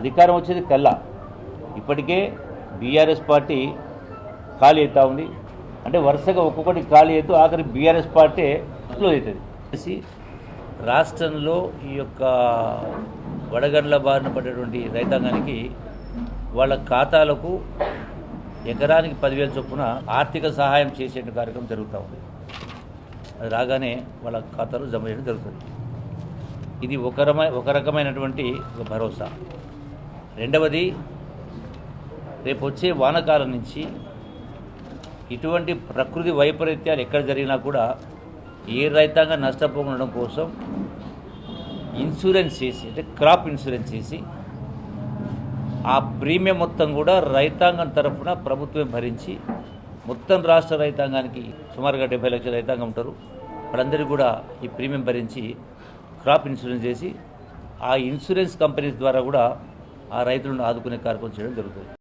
అధికారం వచ్చేది కల్లా ఇప్పటికే బీఆర్ఎస్ పార్టీ ఖాళీ అవుతూ ఉంది. అంటే వరుసగా ఒక్కొక్కటి ఖాళీ అవుతూ ఆఖరి బీఆర్ఎస్ పార్టీ క్లోజ్ అవుతుంది. చేసి రాష్ట్రంలో ఈ యొక్క వడగండ్ల బారిన పడేటువంటి రైతాంగానికి వాళ్ళ ఖాతాలకు ఎకరానికి పదివేల చొప్పున ఆర్థిక సహాయం చేసే కార్యక్రమం జరుగుతూ ఉంది. అది రాగానే వాళ్ళ ఖాతాలో జమ చేయడం జరుగుతుంది. ఇది ఒక రకమైన ఒక రకమైనటువంటి ఒక భరోసా. రెండవది రేపు వచ్చే వానకాలం నుంచి ఇటువంటి ప్రకృతి వైపరీత్యాలు ఎక్కడ జరిగినా కూడా ఏ రైతాంగం నష్టపోకుండా ఉండడం కోసం ఇన్సూరెన్స్ చేసి అంటే క్రాప్ ఇన్సూరెన్స్ చేసి ఆ ప్రీమియం మొత్తం కూడా రైతాంగం తరఫున ప్రభుత్వం భరించి మొత్తం రాష్ట్ర రైతాంగానికి సుమారుగా డెబ్బై లక్షల రైతాంగం ఉంటారు. వాళ్ళందరికీ కూడా ఈ ప్రీమియం భరించి క్రాప్ ఇన్సూరెన్స్ చేసి ఆ ఇన్సూరెన్స్ కంపెనీస్ ద్వారా కూడా ఆ రైతులను ఆదుకునే కార్యక్రమం చేయడం జరుగుతుంది.